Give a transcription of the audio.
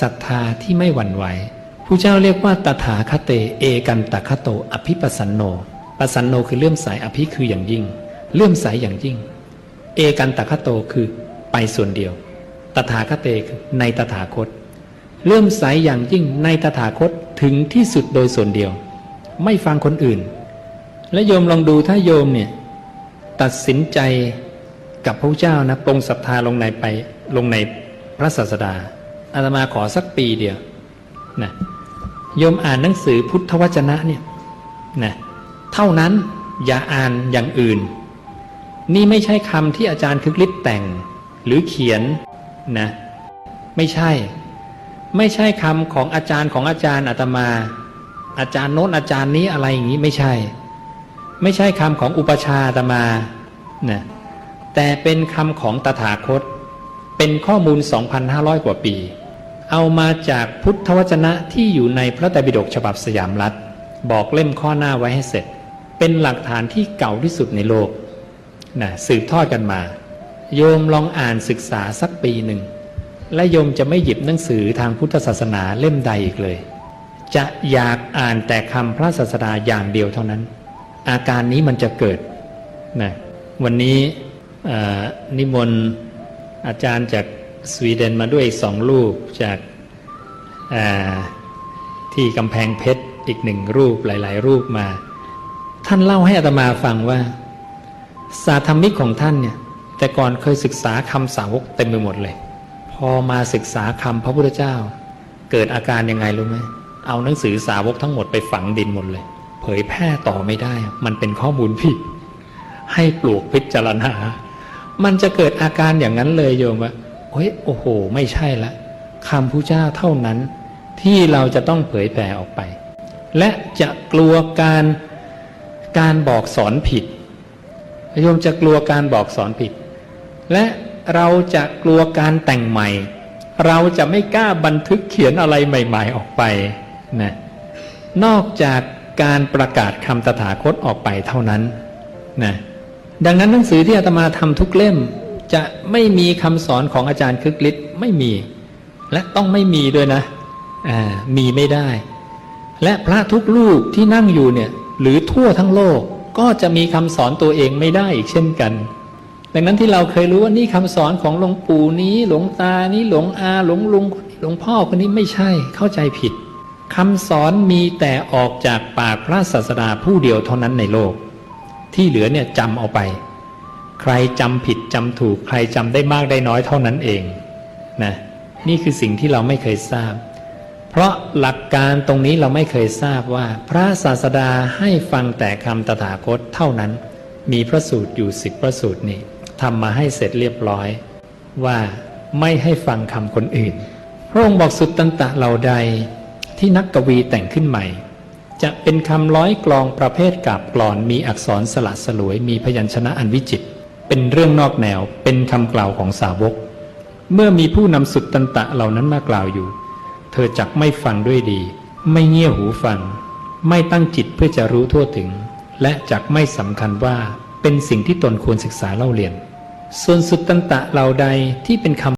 ศรัทธาที่ไม่หวั่นไหวผู้เจ้าเรียกว่าตถาคเต เอกันตคโต อภิปัสสันโนปัสสันโนคือเลื่อมใสอภิคืออย่างยิ่ง เลื่อมใสอย่างยิ่ง เอกันตคโตคือไปส่วนเดียว ตถาคเตคือในตถาคต เลื่อมใสอย่างยิ่งในตถาคตถึงที่สุดโดยส่วนเดียว ไม่ฟังคนอื่น และโยมลองดูถ้าโยมเนี่ยตัดสินใจกับพระเจ้านะปรงศรัทธาลงในไปลงในพระศาสดา อาตมาขอสักปีเดียวนะโยมอ่านหนังสือพุทธวจนะเนี่ยนะเท่านั้นอย่าอ่านอย่างอื่น นี่ไม่ใช่คำที่อาจารย์คึกฤทธิ์แต่งหรือเขียนนะไม่ใช่ ไม่ใช่คำของอาจารย์ของอาจารย์อาตมา อาจารย์โน้นอาจารย์นี้อะไรอย่างนี้ไม่ใช่ ไม่ใช่คำของอุปชาอาตมานะแต่เป็นคำของตถาคต เป็นข้อมูล 2,500 กว่าปี เอามาจากพุทธวจนะที่อยู่ในพระไตรปิฎกฉบับสยามรัฐ บอกเล่มข้อหน้าไว้ให้เสร็จ เป็นหลักฐานที่เก่าที่สุดในโลกนะสืบทอดกันมา โยมลองอ่านศึกษาสักปีหนึ่ง และโยมจะไม่หยิบหนังสือทางพุทธศาสนาเล่มใดอีกเลย จะอยากอ่านแต่คำพระศาสดาอย่างเดียวเท่านั้น อาการนี้มันจะเกิดนะวันนี้นิมนต์อาจารย์จาก สวีเดนมาด้วยอีกสองรูปจากาที่กำแพงเพชรอีกหนึ่งรูปหลาย ๆ รูปมา ท่านเล่าให้อาตมาฟังว่า สาธรรมิกของท่านเนี่ยแต่ก่อนเคยศึกษาคำสาวกเต็มไปหมดเลย พอมาศึกษาคำพระพุทธเจ้า เกิดอาการยังไงรู้ไหมเอาหนังสือสาวกทั้งหมดไปฝังดินหมดเลย เผยแพร่ต่อไม่ได้ มันเป็นข้อมูลผิดให้ปลูกพิจารณา มันจะเกิดอาการอย่างนั้นเลยโยมว่า เฮ้ยโอ้โห ไม่ใช่ละคำพุทธเจ้าเท่านั้นที่เราจะต้องเผยแผ่ออกไป และจะกลัวการการบอกสอนผิดโยมจะกลัวการบอกสอนผิด และเราจะกลัวการแต่งใหม่ เราจะไม่กล้าบันทึกเขียนอะไรใหม่ ๆ ออกไปนะนอกจากการประกาศคำตถาคตออกไปเท่านั้นนะดังนั้นหนังสือที่อาตมาทำทุกเล่ม จะไม่มีคำสอนของอาจารย์คึกฤทธิ์ไม่มี และต้องไม่มีด้วยนะมีไม่ได้ และพระทุกรูปที่นั่งอยู่เนี่ย หรือทั่วทั้งโลกก็จะมีคำสอนตัวเองไม่ได้อีกเช่นกัน ดังนั้นที่เราเคยรู้ว่านี่คำสอนของหลวงปู่นี้ หลวงตานี้หลวงอาหลวงลุงหลวงพ่อคนนี้ไม่ใช่เข้าใจผิดคำสอนมีแต่ออกจากปากพระศาสดาผู้เดียวเท่านั้นในโลก ที่เหลือเนี่ยจำเอาไป ใครจำผิดจำถูก ใครจำได้มากได้น้อยเท่านั้นเองนะนี่คือสิ่งที่เราไม่เคยทราบ เพราะหลักการตรงนี้เราไม่เคยทราบว่า พระศาสดาให้ฟังแต่คำตถาคตเท่านั้น มีพระสูตรอยู่สิบพระสูตรนี้ทำมาให้เสร็จเรียบร้อย ว่าไม่ให้ฟังคำคนอื่น พระองค์บอกสุดตันตะเหล่าใดที่นักกวีแต่งขึ้นใหม่ จะเป็นคำร้อยกลองประเภทกาบกลอนมีอักษรสละสลวยมีพยัญชนะอันวิจิตร เป็นเรื่องนอกแนวเป็นคำกล่าวของสาวก เมื่อมีผู้นำสุดตันตะเหล่านั้นมากล่าวอยู่ เธอจักไม่ฟังด้วยดี ไม่เงี่ยหูฟัง ไม่ตั้งจิตเพื่อจะรู้ทั่วถึง และจักไม่สำคัญว่าเป็นสิ่งที่ตนควรศึกษาเล่าเรียน ส่วนสุดตันตะเหล่าใดที่เป็นคำ